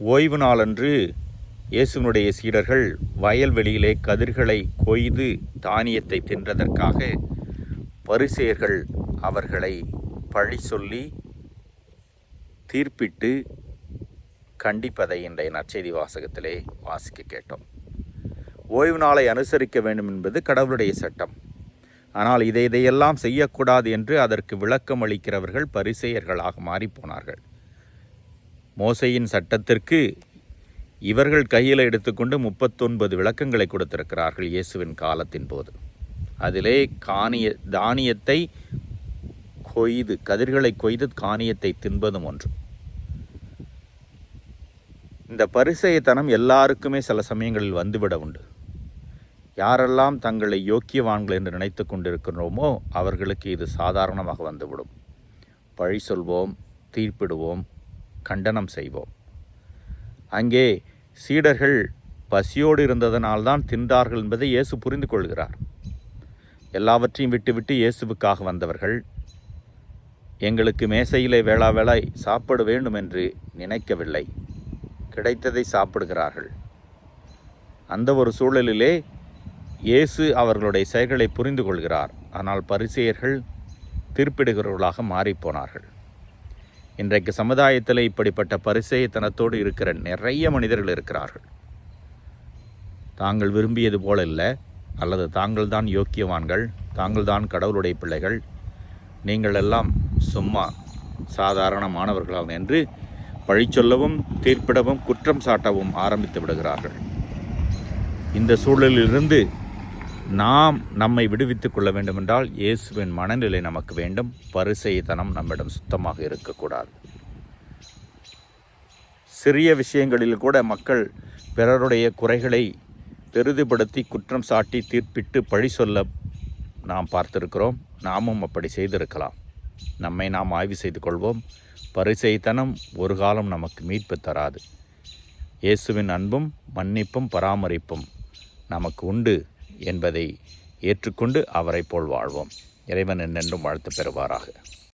ஓய்வு நாளன்று இயேசுனுடைய சீடர்கள் வயல்வெளியிலே கதிர்களை கொய்து தானியத்தை தின்றதற்காக பரிசேயர்கள் அவர்களை பழி சொல்லி தீர்ப்பிட்டு கண்டிப்பதை இன்றைய நற்செய்தி வாசகத்திலே வாசிக்க கேட்டோம். ஓய்வு நாளை அனுசரிக்க வேண்டும் என்பது கடவுளுடைய சட்டம். ஆனால் இதை இதையெல்லாம் செய்யக்கூடாது என்று அதற்கு விளக்கம் அளிக்கிறவர்கள் பரிசெயர்களாக மாறிப்போனார்கள். மோசையின் சட்டத்திற்கு இவர்கள் கையில் எடுத்துக்கொண்டு முப்பத்தொன்பது விளக்கங்களை கொடுத்திருக்கிறார்கள் இயேசுவின் காலத்தின் போது. அதிலே காணிய தானியத்தை கொய்து கதிர்களை கொய்து காணியத்தை தின்பதும் ஒன்று. இந்த பரிசெயத்தனம் எல்லாருக்குமே சில சமயங்களில் வந்துவிட உண்டு. யாரெல்லாம் தங்களை யோக்கியவான்கள் என்று நினைத்து கொண்டிருக்கிறோமோ அவர்களுக்கு இது சாதாரணமாக வந்துவிடும். பழி சொல்வோம் தீர்ப்பிடுவோம் கண்டனம் செய்வோம். அங்கே சீடர்கள் பசியோடு இருந்ததனால்தான் தின்றார்கள் என்பதை இயேசு புரிந்து கொள்கிறார். எல்லாவற்றையும் விட்டுவிட்டு இயேசுவுக்காக வந்தவர்கள் எங்களுக்கு மேசையிலே வேளா வேளை சாப்பிட வேண்டும் என்று நினைக்கவில்லை. கிடைத்ததை சாப்பிடுகிறார்கள். அந்த ஒரு சூழலிலே இயேசு அவர்களுடைய செயல்களை புரிந்து கொள்கிறார். ஆனால் பரிசெயர்கள் தீர்ப்பிடுகிறவர்களாக மாறிப்போனார்கள் இன்றைக்கு சமுதாயத்தில் இப்படிப்பட்ட பரிசெயத்தனத்தோடு இருக்கிற நிறைய மனிதர்கள் இருக்கிறார்கள். தாங்கள் விரும்பியது போல இல்லை. அல்லது தாங்கள் தான் யோக்கியவான்கள் தாங்கள் தான் கடவுளுடைய பிள்ளைகள். நீங்கள் எல்லாம் சும்மா சாதாரண மாணவர்களால் என்று பழி சொல்லவும் தீர்ப்பிடவும் குற்றம் சாட்டவும் ஆரம்பித்து விடுகிறார்கள். இந்த சூழலிலிருந்து நாம் நம்மை விடுவித்துக் கொள்ள வேண்டுமென்றால் இயேசுவின் மனநிலை நமக்கு வேண்டும். பரிசெய்தனம் நம்மிடம் சுத்தமாக இருக்கக்கூடாது. சிறிய விஷயங்களில் கூட மக்கள் பிறருடைய குறைகளை பெரிதுபடுத்தி குற்றம் சாட்டி தீர்ப்பிட்டு பழி சொல்ல நாம் பார்த்திருக்கிறோம். நாமும் அப்படி செய்திருக்கலாம். நம்மை நாம் ஆய்வு செய்து கொள்வோம். பரிசைத்தனம் ஒரு காலம் நமக்கு மீட்பு தராது. இயேசுவின் அன்பும் மன்னிப்பும் பராமரிப்பும் நமக்கு உண்டு. என்பதை ஏற்றுக்கொண்டு அவரை போல் வாழ்வோம். இறைவன் என்னென்றும் வாழ்த்து பெறுவாராக.